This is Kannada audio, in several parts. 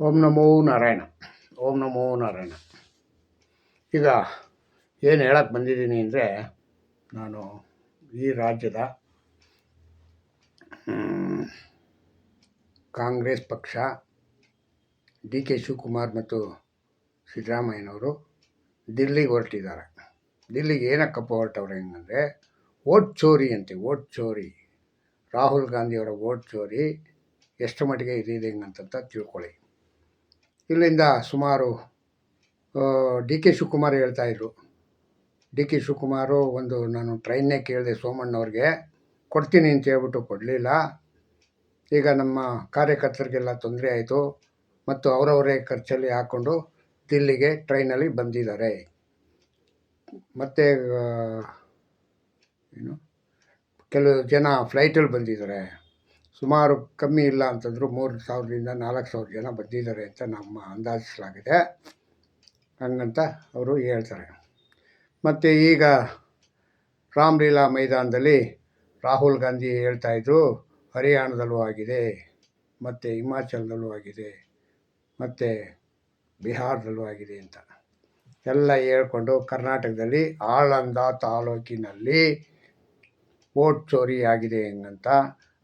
ಓಂ ನಮೋ ನಾರಾಯಣ. ಓಂ ನಮೋ ನಾರಾಯಣ. ಈಗ ಏನು ಹೇಳಕ್ಕೆ ಬಂದಿದ್ದೀನಿ ಅಂದರೆ ನಾನು ಈ ರಾಜ್ಯದ ಕಾಂಗ್ರೆಸ್ ಪಕ್ಷ, ಡಿ ಕೆ ಶಿವಕುಮಾರ್ ಮತ್ತು ಸಿದ್ದರಾಮಯ್ಯನವರು ದಿಲ್ಲಿಗೆ ಹೊರಟಿದ್ದಾರೆ. ದಿಲ್ಲಿಗೆ ಏನಕ್ಕಪ್ಪ ಹೊರಟವ್ರೆ ಹೆಂಗಂದರೆ ಓಟ್ ಚೋರಿ ಅಂತೆ ಓಟ್ ಚೋರಿ. ರಾಹುಲ್ ಗಾಂಧಿಯವರ ಓಟ್ ಚೋರಿ ಎಷ್ಟು ಮಟ್ಟಿಗೆ ಇದೆ ಹೆಂಗಂತ ತಿಳ್ಕೊಳ್ಳಿ. ಇಲ್ಲಿಂದ ಸುಮಾರು ಡಿ ಕೆ ಶಿವಕುಮಾರ್ ಹೇಳ್ತಾಯಿದ್ರು ಡಿ ಕೆ ಶಿವಕುಮಾರು ಒಂದು ನಾನು ಟ್ರೈನ್ನೇ ಕೇಳಿದೆ ಸೋಮಣ್ಣವ್ರಿಗೆ ಕೊಡ್ತೀನಿ ಅಂತ ಹೇಳ್ಬಿಟ್ಟು ಕೊಡಲಿಲ್ಲ. ಈಗ ನಮ್ಮ ಕಾರ್ಯಕರ್ತರಿಗೆಲ್ಲ ತೊಂದರೆ ಆಯಿತು. ಮತ್ತು ಅವರವರೇ ಖರ್ಚಲ್ಲಿ ಹಾಕ್ಕೊಂಡು ದಿಲ್ಲಿಗೆ ಟ್ರೈನಲ್ಲಿ ಬಂದಿದ್ದಾರೆ. ಮತ್ತು ಏನು? ಕೆಲವು ಜನ ಫ್ಲೈಟಲ್ಲಿ ಬಂದಿದ್ದಾರೆ. ಸುಮಾರು ಕಮ್ಮಿ ಇಲ್ಲ ಅಂತಂದರೂ ಮೂರು ಸಾವಿರದಿಂದ ನಾಲ್ಕು ಸಾವಿರ ಜನ ಬಂದಿದ್ದಾರೆ ಅಂತ ನಮ್ಮ ಅಂದಾಜಿಸಲಾಗಿದೆ. ಹಂಗಂತ ಅವರು ಹೇಳ್ತಾರೆ. ಮತ್ತು ಈಗ ರಾಮಲೀಲಾ ಮೈದಾನದಲ್ಲಿ ರಾಹುಲ್ ಗಾಂಧಿ ಹೇಳ್ತಾಯಿದ್ರು ಹರಿಯಾಣದಲ್ಲೂ ಆಗಿದೆ, ಮತ್ತು ಹಿಮಾಚಲದಲ್ಲೂ ಆಗಿದೆ, ಮತ್ತು ಬಿಹಾರದಲ್ಲೂ ಆಗಿದೆ ಅಂತ. ಎಲ್ಲ ಹೇಳ್ಕೊಂಡು ಕರ್ನಾಟಕದಲ್ಲಿ ಆಳಂದ ತಾಲೂಕಿನಲ್ಲಿ ಓಟ್ ಚೋರಿ ಆಗಿದೆ ಹೆಂಗಂತ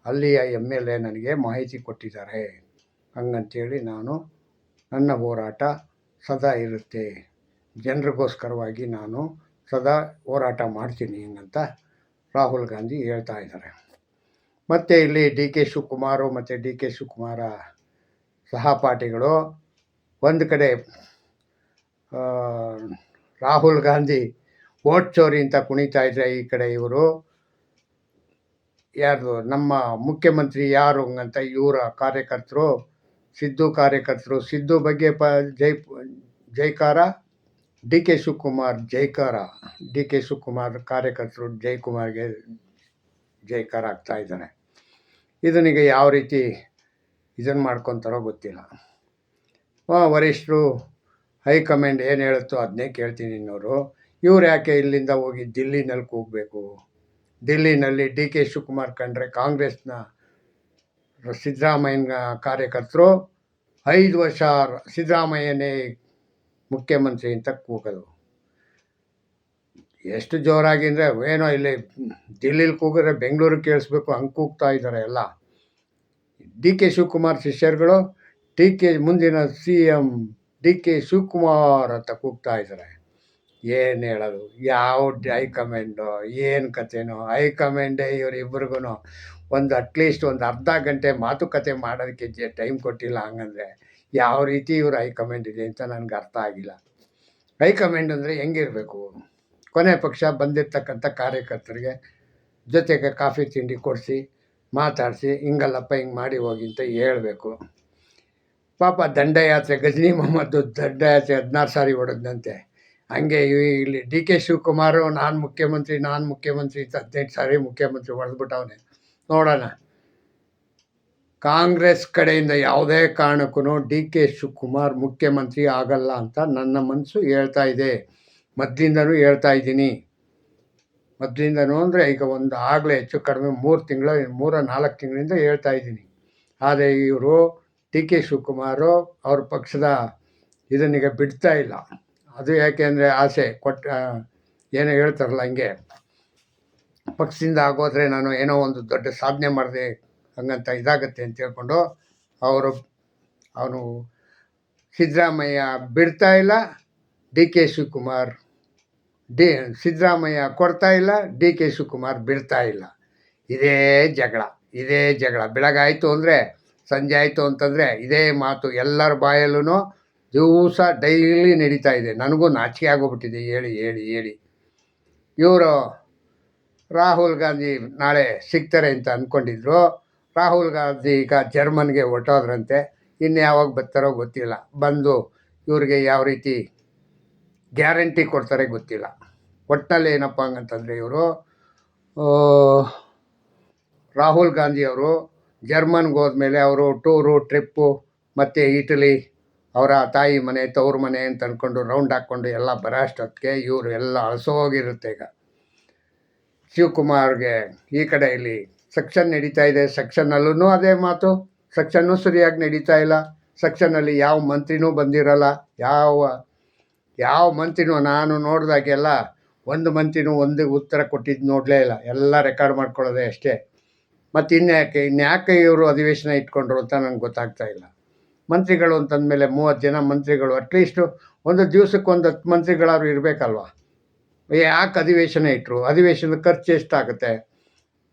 ಅಲ್ಲಿಯ ಎಂ ಎಲ್ ಎ ನನಗೆ ಮಾಹಿತಿ ಕೊಟ್ಟಿದ್ದಾರೆ. ಹಂಗಂತೇಳಿ ನಾನು ನನ್ನ ಹೋರಾಟ ಸದಾ ಇರುತ್ತೆ. ಜನರಿಗೋಸ್ಕರವಾಗಿ ನಾನು ಸದಾ ಹೋರಾಟ ಮಾಡ್ತೀನಿ ಅಂತ ರಾಹುಲ್ ಗಾಂಧಿ ಹೇಳ್ತಾ ಇದ್ದಾರೆ. ಮತ್ತು ಇಲ್ಲಿ ಡಿ ಕೆ ಶಿವಕುಮಾರು ಮತ್ತು ಡಿ ಕೆ ಶಿವಕುಮಾರ ಸಹಪಾಠಿಗಳು ಒಂದು ಕಡೆ ರಾಹುಲ್ ಗಾಂಧಿ ಓಟ್ ಚೋರಿ ಅಂತ ಕುಣಿತಾ ಇದ್ದರೆ ಈ ಕಡೆ ಇವರು ಯಾರು ನಮ್ಮ ಮುಖ್ಯಮಂತ್ರಿ ಯಾರು ಅಂತ ಇವರ ಕಾರ್ಯಕರ್ತರು, ಸಿದ್ದು ಕಾರ್ಯಕರ್ತರು, ಸಿದ್ದು ಬಗ್ಗೆ ಪ, ಜೈ, ಜೈಕಾರ? ಡಿ ಕೆ ಶಿವಕುಮಾರ್ ಜೈಕಾರ. ಡಿ ಕೆ ಶಿವಕುಮಾರ್ ಕಾರ್ಯಕರ್ತರು ಜೈಕುಮಾರ್ಗೆ ಜೈಕಾರ ಆಗ್ತಾ ಇದ್ದಾನೆ ಇದನಿಗೆ ಯಾವ ರೀತಿ ಇದನ್ನು ಮಾಡ್ಕೊತಾರೋ ಗೊತ್ತಿಲ್ಲ. ವರಿಷ್ಠರು ಹೈಕಮಾಂಡ್ ಏನು ಹೇಳುತ್ತೋ ಅದನ್ನೇ ಕೇಳ್ತೀನಿ ಇನ್ನೋರು. ಇವ್ರು ಯಾಕೆ ಇಲ್ಲಿಂದ ಹೋಗಿ ದಿಲ್ಲಿನಲ್ಲಿ ಕೂಗಬೇಕು ದಿಲ್ಲಿನಲ್ಲಿ ಡಿ ಕೆ ಶಿವಕುಮಾರ್ ಕಂಡ್ರೆ ಕಾಂಗ್ರೆಸ್ನ ಸಿದ್ದರಾಮಯ್ಯನ ಕಾರ್ಯಕರ್ತರು ಐದು ವರ್ಷ ಸಿದ್ದರಾಮಯ್ಯನೇ ಮುಖ್ಯಮಂತ್ರಿ ಅಂತ ಕೂಗೋದು. ಎಷ್ಟು ಜೋರಾಗಿ ಅಂದರೆ ಏನೋ ಇಲ್ಲಿ ದಿಲ್ಲಿಲಿ ಕೂಗಿದ್ರೆ ಬೆಂಗಳೂರಿಗೆ ಕೇಳಿಸ್ಬೇಕು, ಹಂಗೆ ಕೂಗ್ತಾ ಇದ್ದಾರೆ ಎಲ್ಲ. ಡಿ ಕೆ ಶಿವಕುಮಾರ್ ಶಿಷ್ಯರುಗಳು ಡಿ ಕೆ, ಮುಂದಿನ C M D K Shivakumar ಅಂತ ಕೂಗ್ತಾ ಇದ್ದಾರೆ ಏನು ಹೇಳೋದು? ಯಾವ ಹೈಕಮಾಂಡು ಏನು ಕಥೆನೋ? ಹೈಕಮಾಂಡೇ ಇವರಿಬ್ರಿಗೂ ಒಂದು ಅಟ್ಲೀಸ್ಟ್ ಒಂದು ಅರ್ಧ ಗಂಟೆ ಮಾತುಕತೆ ಮಾಡೋದಕ್ಕೆ ಜೆ ಟೈಮ್ ಕೊಟ್ಟಿಲ್ಲ ಹಂಗಂದರೆ ಯಾವ ರೀತಿ ಇವರು ಹೈಕಮಾಂಡ್ ಇದೆ ಅಂತ ನನಗೆ ಅರ್ಥ ಆಗಿಲ್ಲ. ಹೈಕಮಾಂಡ್ ಅಂದರೆ ಹೆಂಗಿರಬೇಕು? ಕೊನೆ ಪಕ್ಷ ಬಂದಿರ್ತಕ್ಕಂಥ ಕಾರ್ಯಕರ್ತರಿಗೆ ಜೊತೆಗೆ ಕಾಫಿ ತಿಂಡಿ ಕೊಡಿಸಿ, ಮಾತಾಡಿಸಿ, ಹಿಂಗಲ್ಲಪ್ಪ ಹಿಂಗೆ ಮಾಡಿ ಹೋಗಿ ಅಂತ ಹೇಳಬೇಕು. ಪಾಪ ದಂಡಯಾತ್ರೆ ಗಜನಿ ಮೊಹಮ್ಮದ್ ದಂಡಯಾತ್ರೆ ಹದಿನಾರು ಸಾರಿ ಹೊಡೆದಂತೆ ಹಂಗೆ ಇಲ್ಲಿ ಡಿ ಕೆ ಶಿವಕುಮಾರು, ನಾನು ಮುಖ್ಯಮಂತ್ರಿ ನಾನು ಮುಖ್ಯಮಂತ್ರಿ, ಹದಿನೆಂಟು ಸಾರಿ ಮುಖ್ಯಮಂತ್ರಿ ಹೊಡೆದ್ಬಿಟ್ಟವನೆ ನೋಡೋಣ. ಕಾಂಗ್ರೆಸ್ ಕಡೆಯಿಂದ ಯಾವುದೇ ಕಾರಣಕ್ಕೂ ಡಿ ಕೆ ಶಿವಕುಮಾರ್ ಮುಖ್ಯಮಂತ್ರಿ ಆಗಲ್ಲ ಅಂತ ನನ್ನ ಮನಸ್ಸು ಹೇಳ್ತಾ ಇದೆ. ಮೊದಲಿಂದನೂ ಹೇಳ್ತಾ ಇದ್ದೀನಿ. ಮೊದಲಿಂದನೂ ಅಂದರೆ ಈಗ ಒಂದು ಆಗಲೇ ಹೆಚ್ಚು ಕಡಿಮೆ ಮೂರು ತಿಂಗಳು, ಮೂರ ನಾಲ್ಕು ತಿಂಗಳಿಂದ ಹೇಳ್ತಾ ಇದ್ದೀನಿ. ಆದರೆ ಇವರು ಡಿ ಕೆ ಶಿವಕುಮಾರು ಅವ್ರ ಪಕ್ಷದ ಇದನ್ನೀಗ ಬಿಡ್ತಾ ಇಲ್ಲ. ಅದು ಯಾಕೆ ಅಂದರೆ ಆಸೆ, ಕೊಟ್ಟ ಏನೋ ಹೇಳ್ತಾರಲ್ಲ ಹಂಗೆ. ಪಕ್ಷದಿಂದ ಆಗೋದ್ರೆ ನಾನು ಏನೋ ಒಂದು ದೊಡ್ಡ ಸಾಧನೆ ಮಾಡಿದೆ, ಹಂಗಂತ ಇದಾಗತ್ತೆ ಅಂತ ಹೇಳ್ಕೊಂಡು ಅವರು, ಅವನು ಸಿದ್ದರಾಮಯ್ಯ ಬಿಡ್ತಾ ಇಲ್ಲ D K Shivakumar D, Siddaramaiah ಕೊಡ್ತಾ ಇಲ್ಲ ಡಿ ಕೆ ಶಿವಕುಮಾರ್ ಬಿಡ್ತಾ ಇಲ್ಲ. ಇದೇ ಜಗಳ ಇದೇ ಜಗಳ. ಬೆಳಗಾಯಿತು ಅಂದರೆ, ಸಂಜೆ ಆಯಿತು ಅಂತಂದರೆ ಇದೇ ಮಾತು ಎಲ್ಲರ ಬಾಯಲ್ಲೂ ದಿವಸ ಡೈಲಿ ನಡೀತಾ ಇದೆ. ನನಗೂ ನಾಚಿಕೆ ಆಗೋಗ್ಬಿಟ್ಟಿದೆ. ಹೇಳಿ ಹೇಳಿ ಹೇಳಿ. ಇವರು ರಾಹುಲ್ ಗಾಂಧಿ ನಾಳೆ ಸಿಗ್ತಾರೆ ಅಂತ ಅಂದ್ಕೊಂಡಿದ್ರು ರಾಹುಲ್ ಗಾಂಧಿ ಈಗ ಜರ್ಮನ್ಗೆ ಹೊಟ್ಟೋದ್ರಂತೆ ಇನ್ನು ಯಾವಾಗ ಬರ್ತಾರೋ ಗೊತ್ತಿಲ್ಲ. ಬಂದು ಇವ್ರಿಗೆ ಯಾವ ರೀತಿ ಗ್ಯಾರಂಟಿ ಕೊಡ್ತಾರೆ ಗೊತ್ತಿಲ್ಲ. ಒಟ್ಟಿನಲ್ಲಿ ಏನಪ್ಪ ಹಂಗಂತಂದರೆ ಇವರು ರಾಹುಲ್ ಗಾಂಧಿ ಅವರು ಜರ್ಮನ್ಗೆ ಹೋದ್ಮೇಲೆ ಅವರು ಟೂರು, ಟ್ರಿಪ್ಪು ಮತ್ತು ಇಟಲಿ ಅವರ ತಾಯಿ ಮನೆ, ತವ್ರ ಮನೆ ಅಂತ ಅಂದ್ಕೊಂಡು ರೌಂಡ್ ಹಾಕ್ಕೊಂಡು ಎಲ್ಲ ಬರೋ ಅಷ್ಟೊತ್ತಿಗೆ ಇವರು ಎಲ್ಲ ಅಳಸೋಗಿರುತ್ತೆ ಈಗ. ಶಿವಕುಮಾರ್ಗೆ ಈ ಕಡೆ ಇಲ್ಲಿ ಸೆಕ್ಷನ್ ನಡೀತಾ ಇದೆ. ಸೆಕ್ಷನ್ನಲ್ಲೂ ಅದೇ ಮಾತು. ಸೆಕ್ಷನ್ನು ಸರಿಯಾಗಿ ನಡೀತಾ ಇಲ್ಲ. ಸೆಕ್ಷನ್ನಲ್ಲಿ ಯಾವ ಮಂತ್ರಿನೂ ಬಂದಿರಲ್ಲ. ಯಾವ ಯಾವ ಮಂತ್ರಿನೂ ನಾನು ನೋಡಿದಾಗೆಲ್ಲ ಒಂದು ಮಂತ್ರಿನೂ ಒಂದು ಉತ್ತರ ಕೊಟ್ಟಿದ್ದು ನೋಡಲೇ ಇಲ್ಲ. ಎಲ್ಲ ರೆಕಾರ್ಡ್ ಮಾಡ್ಕೊಳ್ಳೋದೆ ಅಷ್ಟೇ. ಮತ್ತು ಇನ್ಯಾಕೆ ಇನ್ಯಾಕೆ ಇವರು ಅಧಿವೇಶನ ಇಟ್ಕೊಂಡ್ರು ಅಂತ ನನಗೆ ಗೊತ್ತಾಗ್ತಾ ಇಲ್ಲ. ಮಂತ್ರಿಗಳು ಅಂತಂದಮೇಲೆ ಮೂವತ್ತು ಜನ ಮಂತ್ರಿಗಳು ಅಟ್ಲೀಸ್ಟು ಒಂದು ದಿವಸಕ್ಕೆ ಒಂದು ಹತ್ತು ಮಂತ್ರಿಗಳಾದ್ರು ಇರಬೇಕಲ್ವ? ಯಾಕೆ ಅಧಿವೇಶನ ಇಟ್ಟರು ಅಧಿವೇಶನದ ಖರ್ಚು ಎಷ್ಟಾಗುತ್ತೆ?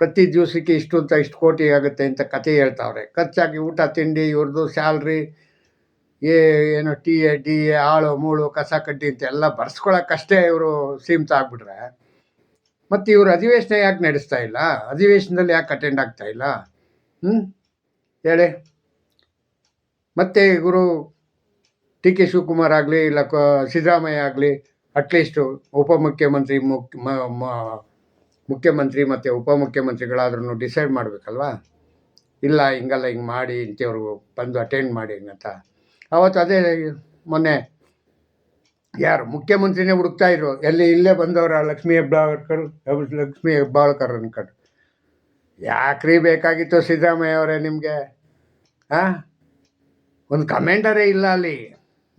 ಪ್ರತಿ ದಿವಸಕ್ಕೆ ಇಷ್ಟು ಅಂತ ಇಷ್ಟು ಕೋಟಿ ಆಗುತ್ತೆ ಅಂತ ಕತೆ ಹೇಳ್ತಾವ್ರೆ. ಖರ್ಚಾಗಿ ಊಟ, ತಿಂಡಿ ಇವ್ರದ್ದು ಸ್ಯಾಲ್ರಿ ಏ ಏನು, ಟಿ, ಎ, ಡಿ, ಎ, ಆಳು, ಮೂಳು, ಕಸ, ಕಡ್ಡಿ ಅಂತ ಎಲ್ಲ ಬರ್ಸ್ಕೊಳಕ್ಕಷ್ಟೇ ಇವರು ಸೀಮಿತ ಆಗ್ಬಿಟ್ರೆ. ಮತ್ತು ಇವರು ಅಧಿವೇಶನ ಯಾಕೆ ನಡೆಸ್ತಾ ಇಲ್ಲ? ಅಧಿವೇಶನದಲ್ಲಿ ಯಾಕೆ ಅಟೆಂಡ್ ಆಗ್ತಾ ಇಲ್ಲ? ಹ್ಞೂ ಹೇಳಿ. ಮತ್ತು ಗುರು ಟಿ ಕೆ ಶಿವಕುಮಾರ್ ಆಗಲಿ, ಇಲ್ಲ ಕ ಸಿದ್ದರಾಮಯ್ಯ ಆಗಲಿ ಅಟ್ಲೀಸ್ಟು ಉಪಮುಖ್ಯಮಂತ್ರಿ ಮುಖ್ಯಮಂತ್ರಿ ಮತ್ತು ಉಪಮುಖ್ಯಮಂತ್ರಿಗಳಾದ್ರೂ ಡಿಸೈಡ್ ಮಾಡಬೇಕಲ್ವಾ? ಇಲ್ಲ, ಹಿಂಗಲ್ಲ ಹಿಂಗೆ ಮಾಡಿ, ಇಂಥವ್ರು ಬಂದು ಅಟೆಂಡ್ ಮಾಡಿ ಅಂತ. ಅವತ್ತು ಅದೇ ಮೊನ್ನೆ ಯಾರು ಮುಖ್ಯಮಂತ್ರಿನೇ ಹುಡುಕ್ತಾ ಇದ್ರು. ಎಲ್ಲಿ ಇಲ್ಲೇ ಬಂದವರ ಲಕ್ಷ್ಮೀ ಹೆಬ್ಬಾಳ್ಕರ್ ಲಕ್ಷ್ಮೀ ಹೆಬ್ಬಾಳ್ಕರ್ ಅನ್ಕೊಂಡು. ಯಾಕ್ರಿ ಬೇಕಾಗಿತ್ತು ಸಿದ್ದರಾಮಯ್ಯ ಅವರೇ ನಿಮಗೆ? ಹಾಂ ಒಂದು ಕಮೆಂಟರೇ ಇಲ್ಲ ಅಲ್ಲಿ.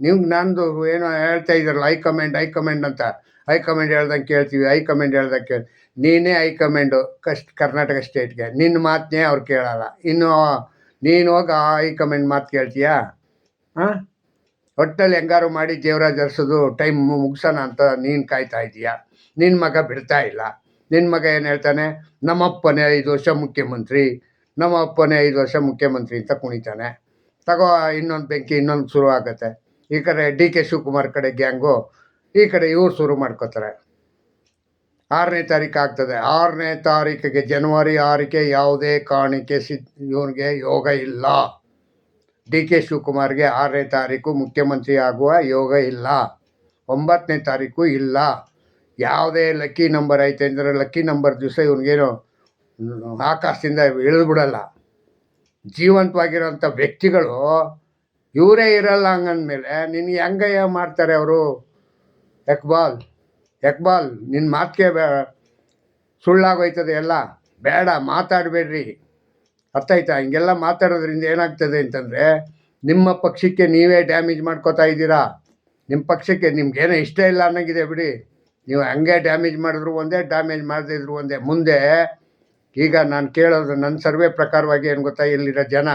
ನೀವು ನಂದು ಏನೋ ಹೇಳ್ತಾ ಇದ್ದಾರಲ್ಲ ಹೈ ಕಮೆಂಡ್ ಅಂತ. ಹೈ ಕಮಾಂಡ್ ಹೇಳ್ದಂಗೆ ಕೇಳ್ತೀವಿ ಹೈಕಮೆಂಡ್ ಹೇಳ್ದಂಗೆ ಕೇಳಿ, ನೀನೇ ಹೈಕಮೆಂಡು ಕಷ್ಟ ಕರ್ನಾಟಕ ಸ್ಟೇಟ್ಗೆ ನಿನ್ನ ಮಾತನ್ನೇ ಅವ್ರು ಕೇಳಲ್ಲ. ಇನ್ನು ನೀನು ಹೋಗಿ ಆ ಹೈಕಮೆಂಡ್ ಮಾತು ಕೇಳ್ತೀಯಾ? ಹಾಂ? ಒಟ್ಟಲ್ಲಿ ಹೆಂಗಾರು ಮಾಡಿ ದೇವರಾಜ್ ಅರ್ಸೋದು ಟೈಮ್ ಮುಗಿಸೋಣ ಅಂತ ನೀನು ಕಾಯ್ತಾ ಇದೀಯಾ ನಿನ್ನ ಮಗ ಬಿಡ್ತಾ ಇಲ್ಲ. ನಿನ್ನ ಮಗ ಏನು ಹೇಳ್ತಾನೆ? ನಮ್ಮಪ್ಪನೇ ಐದು ವರ್ಷ ಮುಖ್ಯಮಂತ್ರಿ. ನಮ್ಮಪ್ಪನೇ ಐದು ವರ್ಷ ಮುಖ್ಯಮಂತ್ರಿ ಅಂತ ಕುಣಿತಾನೆ. ತಗೋ, ಇನ್ನೊಂದು ಬೆಂಕಿ, ಇನ್ನೊಂದು ಶುರು ಆಗುತ್ತೆ. ಈ ಕಡೆ ಡಿ ಕೆ ಶಿವಕುಮಾರ್ ಕಡೆ ಗ್ಯಾಂಗು, ಈ ಕಡೆ ಇವ್ರು ಶುರು ಮಾಡ್ಕೋತಾರೆ. ಆರನೇ ತಾರೀಕು ಆಗ್ತದೆ. ಆರನೇ ತಾರೀಕಿಗೆ ಜನವರಿ ಆರಕ್ಕೆ ಯಾವುದೇ ಕಾರಣಕ್ಕೆ ಸಿ ಇವನಿಗೆ ಯೋಗ ಇಲ್ಲ. ಡಿ ಕೆ ಶಿವಕುಮಾರ್ಗೆ ಆರನೇ ತಾರೀಕು ಮುಖ್ಯಮಂತ್ರಿ ಆಗುವ ಯೋಗ ಇಲ್ಲ. ಒಂಬತ್ತನೇ ತಾರೀಕು ಇಲ್ಲ. ಯಾವುದೇ ಲಕ್ಕಿ ನಂಬರ್ ಐತೆ ಅಂದರೆ ಲಕ್ಕಿ ನಂಬರ್ ದಿವಸ ಇವನಿಗೇನು ಆಕಾಶದಿಂದ ಇಳಿದು ಬಿಡಲ್ಲ. ಜೀವಂತವಾಗಿರೋಂಥ ವ್ಯಕ್ತಿಗಳು, ಇವರೇ ಇರಲ್ಲ ಹಂಗಂದ್ಮೇಲೆ ನಿನ್ಗೆ ಹೆಂಗಯ್ಯ ಮಾಡ್ತಾರೆ ಅವರು? ಎಕ್ಬಾಲ್ ಎಕ್ಬಾಲ್ ನಿನ್ನ ಮಾತಿಗೆ ಬೇ, ಸುಳ್ಳಾಗೋಯ್ತದೆ ಎಲ್ಲ. ಬೇಡ, ಮಾತಾಡಬೇಡ್ರಿ. ಅರ್ಥಾಯ್ತಾ ಹಿಂಗೆಲ್ಲ ಮಾತಾಡೋದ್ರಿಂದ ಏನಾಗ್ತದೆ ಅಂತಂದರೆ, ನಿಮ್ಮ ಪಕ್ಷಕ್ಕೆ ನೀವೇ ಡ್ಯಾಮೇಜ್ ಮಾಡ್ಕೋತಾ ಇದ್ದೀರಾ? ನಿಮ್ಮ ಪಕ್ಷಕ್ಕೆ ನಿಮ್ಗೇನೋ ಇಷ್ಟ ಇಲ್ಲ ಅನ್ನೋಂಗಿದೆ ಬಿಡಿ. ನೀವು ಹಂಗೆ ಡ್ಯಾಮೇಜ್ ಮಾಡಿದ್ರು ಒಂದೇ, ಡ್ಯಾಮೇಜ್ ಮಾಡದಿದ್ರು ಒಂದೇ. ಮುಂದೆ ಈಗ ನಾನು ಕೇಳೋದು ನನ್ನ ಸರ್ವೆ ಪ್ರಕಾರವಾಗಿ ಏನು ಗೊತ್ತಾ? ಇಲ್ಲಿರೋ ಜನ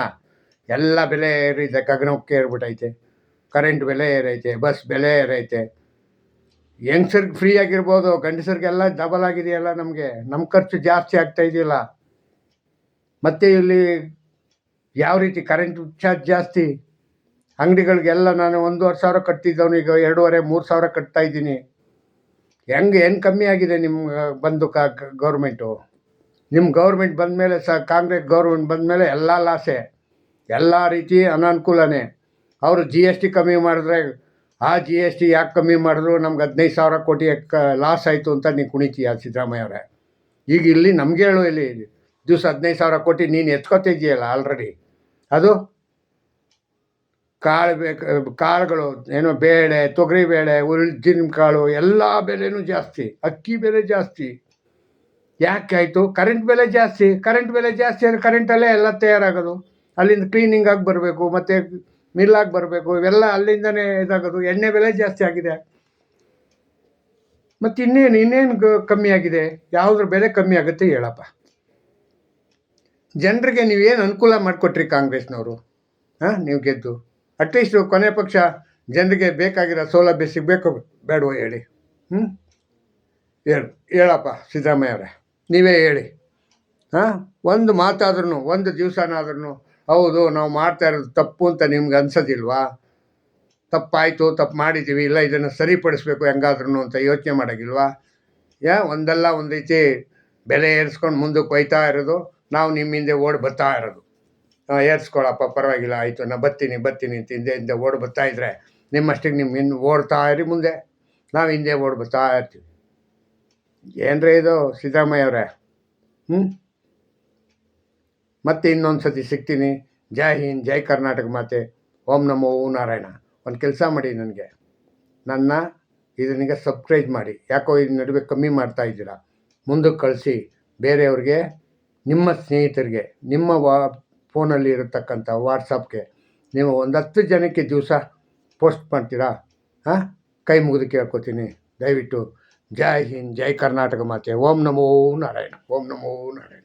ಎಲ್ಲ ಬೆಲೆ ಏರಿದೆ. ಗಗನಕ್ಕೆ ಏರ್ಬಿಟ್ಟೈತೆ ಕರೆಂಟ್ ಬೆಲೆ ಏರೈತೆ. ಬಸ್ ಬೆಲೆ ಏರೈತೆ. ಯಂಗ್ಸರ್ಗೆ ಫ್ರೀ ಆಗಿರ್ಬೋದು. ಗಂಡಸರಿಗೆಲ್ಲ ಡಬಲ್ ಆಗಿದೆಯಲ್ಲ ನಮಗೆ. ನಮ್ಮ ಖರ್ಚು ಜಾಸ್ತಿ ಆಗ್ತಾ ಇದೆಯಲ್ಲ. ಮತ್ತು ಇಲ್ಲಿ ಯಾವ ರೀತಿ ಕರೆಂಟ್ ಚಾರ್ಜ್ ಜಾಸ್ತಿ? ಅಂಗಡಿಗಳಿಗೆಲ್ಲ ನಾನು ಒಂದೂವರೆ ಸಾವಿರ ಕಟ್ತಿದ್ದವನು. ಈಗ ಎರಡೂವರೆ, ಮೂರು ಸಾವಿರ ಕಟ್ತಾ ಇದ್ದೀನಿ. ಹೆಂಗೆ ಏನು ಕಮ್ಮಿ ಆಗಿದೆ ನಿಮ್ಮ ಬಂದು ಕ ಗೌರ್ಮೆಂಟು ನಿಮ್ಮ ಗೌರ್ಮೆಂಟ್ ಬಂದಮೇಲೆ ಸ ಕಾಂಗ್ರೆಸ್ ಗೌರ್ಮೆಂಟ್ ಬಂದಮೇಲೆ ಎಲ್ಲ ಲಾಸೆ, ಎಲ್ಲ ರೀತಿ ಅನಾನುಕೂಲನೇ. ಅವರು ಜಿ ಎಸ್ ಟಿ ಕಮ್ಮಿ ಮಾಡಿದ್ರೆ ಆ ಜಿ ಎಸ್ ಟಿ ಯಾಕೆ ಕಮ್ಮಿ ಮಾಡಿದ್ರು? ನಮ್ಗೆ ಹದಿನೈದು ಸಾವಿರ ಕೋಟಿ ಲಾಸ್ ಆಯಿತು ಅಂತ ನೀನು ಕುಣಿತೀಯ ಸಿದ್ದರಾಮಯ್ಯ ಅವರೇ. ಈಗ ಇಲ್ಲಿ ನಮ್ಗೆ ಹೇಳು ಇಲ್ಲಿ, ದಿವಸ ಹದಿನೈದು ಸಾವಿರ ಕೋಟಿ ನೀನು ಎತ್ಕೊತಿದ್ದೀಯಲ್ಲ ಆಲ್ರೆಡಿ ಅದು ಕಾಳು ಬೇಕು, ಕಾಳುಗಳು, ಏನೋ ಬೇಳೆ, ತೊಗರಿ ಬೇಳೆ, ಉಳ್ದಿನ ಕಾಳು, ಎಲ್ಲ ಬೆಲೆನೂ ಜಾಸ್ತಿ, ಅಕ್ಕಿ ಬೆಲೆ ಜಾಸ್ತಿ. ಯಾಕೆ ಆಯಿತು ಕರೆಂಟ್ ಬೆಲೆ ಜಾಸ್ತಿ ಕರೆಂಟ್ ಬೆಲೆ ಜಾಸ್ತಿ ಅಂದರೆ ಕರೆಂಟಲ್ಲೇ ಎಲ್ಲ ತಯಾರಾಗೋದು. ಅಲ್ಲಿಂದ ಕ್ಲೀನಿಂಗ್ ಆಗಿ ಬರಬೇಕು, ಮತ್ತು ಮಿಲ್ಲಾಗಿ ಬರಬೇಕು, ಇವೆಲ್ಲ ಅಲ್ಲಿಂದನೇ ಇದಾಗೋದು. ಎಣ್ಣೆ ಬೆಲೆ ಜಾಸ್ತಿ ಆಗಿದೆ. ಮತ್ತು ಇನ್ನೇನು ಇನ್ನೇನು ಕಮ್ಮಿ ಆಗಿದೆ? ಯಾವುದ್ರ ಬೆಲೆ ಕಮ್ಮಿ ಆಗುತ್ತೆ ಹೇಳಪ್ಪ. ಜನರಿಗೆ ನೀವೇನು ಅನುಕೂಲ ಮಾಡಿಕೊಟ್ರಿ ಕಾಂಗ್ರೆಸ್ನವರು? ಹಾಂ, ನೀವು ಗೆದ್ದು. ಅಟ್ಲೀಸ್ಟ್ ಕೊನೆ ಪಕ್ಷ ಜನರಿಗೆ ಬೇಕಾಗಿರೋ ಸೌಲಭ್ಯ ಸಿಗಬೇಕು ಬೇಡವೋ ಹೇಳಿ. ಹ್ಞೂ ಹೇಳು, ಹೇಳಪ್ಪ ಸಿದ್ದರಾಮಯ್ಯ ಅವರೇ. ನೀವೇ ಹೇಳಿ. ಹಾಂ? ಒಂದು ಮಾತಾದ್ರೂ ಒಂದು ದಿವಸನಾದ್ರೂ ಹೌದು, ನಾವು ಮಾಡ್ತಾ ಇರೋದು ತಪ್ಪು ಅಂತ ನಿಮ್ಗೆ ಅನ್ಸೋದಿಲ್ವಾ? ತಪ್ಪಾಯಿತು, ತಪ್ಪು ಮಾಡಿದ್ದೀವಿ ಇಲ್ಲ ಇದನ್ನು ಸರಿಪಡಿಸ್ಬೇಕು ಹೆಂಗಾದ್ರೂ ಅಂತ ಯೋಚನೆ ಮಾಡೋಂಗಿಲ್ವಾ? ಯಾ, ಒಂದಲ್ಲ ಒಂದು ರೀತಿ ಬೆಲೆ ಏರಿಸ್ಕೊಂಡು ಮುಂದಕ್ಕೆ ಹೋಯ್ತಾ ಇರೋದು, ನಾವು ನಿಮ್ಮ ಹಿಂದೆ ಓಡಿ ಬರ್ತಾ ಇರೋದು. ಏರ್ಸ್ಕೊಳಪ್ಪ ಏರಿಸ್ಕೊಳಪ್ಪ, ಪರವಾಗಿಲ್ಲ, ಆಯಿತು, ನಾ ಬರ್ತೀನಿ ಬರ್ತೀನಿ ಅಂತ ಹಿಂದೆ ಹಿಂದೆ ಓಡಿ ಬರ್ತಾ ಇದ್ರೆ ನಿಮ್ಮಷ್ಟಿಗೆ ನಿಮ್ಮ ಹಿಂದೆ ಓಡ್ತಾ ಇರಿ ಮುಂದೆ. ನಾವು ಹಿಂದೆ ಓಡಿ ಬರ್ತಾ ಇರ್ತೀವಿ. ಏನ್ರಿ ಇದು ಸಿದ್ದರಾಮಯ್ಯ ಅವರೇ? ಹ್ಞೂ ಮತ್ತೆ ಇನ್ನೊಂದು ಸತಿ ಸಿಗ್ತೀನಿ. ಜೈ ಹಿಂದ್, ಜೈ ಕರ್ನಾಟಕ ಮಾತೆ. ಓಂ ನಮೋ ಓ ನಾರಾಯಣ. ಒಂದು ಕೆಲಸ ಮಾಡಿ ನನಗೆ. ನನ್ನ ಇದನಿಗೆ ಸಬ್ಸ್ಕ್ರೈಬ್ ಮಾಡಿ. ಯಾಕೋ ಇದು ನಡುವೆ ಕಮ್ಮಿ ಮಾಡ್ತಾ ಇದ್ದೀರಾ? ಮುಂದಕ್ಕೆ ಕಳಿಸಿ. ಬೇರೆಯವ್ರಿಗೆ, ನಿಮ್ಮ ಸ್ನೇಹಿತರಿಗೆ, ನಿಮ್ಮ ವಾ ಫೋನಲ್ಲಿ ಇರತಕ್ಕಂಥ ವಾಟ್ಸಪ್ಗೆ ನೀವು ಒಂದು ಹತ್ತು ಜನಕ್ಕೆ ದಿವಸ ಪೋಸ್ಟ್ ಮಾಡ್ತೀರಾ? ಹಾಂ? ಕೈ ಮುಗಿದು ಕೇಳ್ಕೊತೀನಿ. ದಯವಿಟ್ಟು. ಜೈ ಹಿಂದ್ ಜೈ ಕರ್ನಾಟಕ ಮಾತೆ ಓಂ ನಮೋ ನಾರಾಯಣ ಓಂ ನಮೋ ನಾರಾಯಣ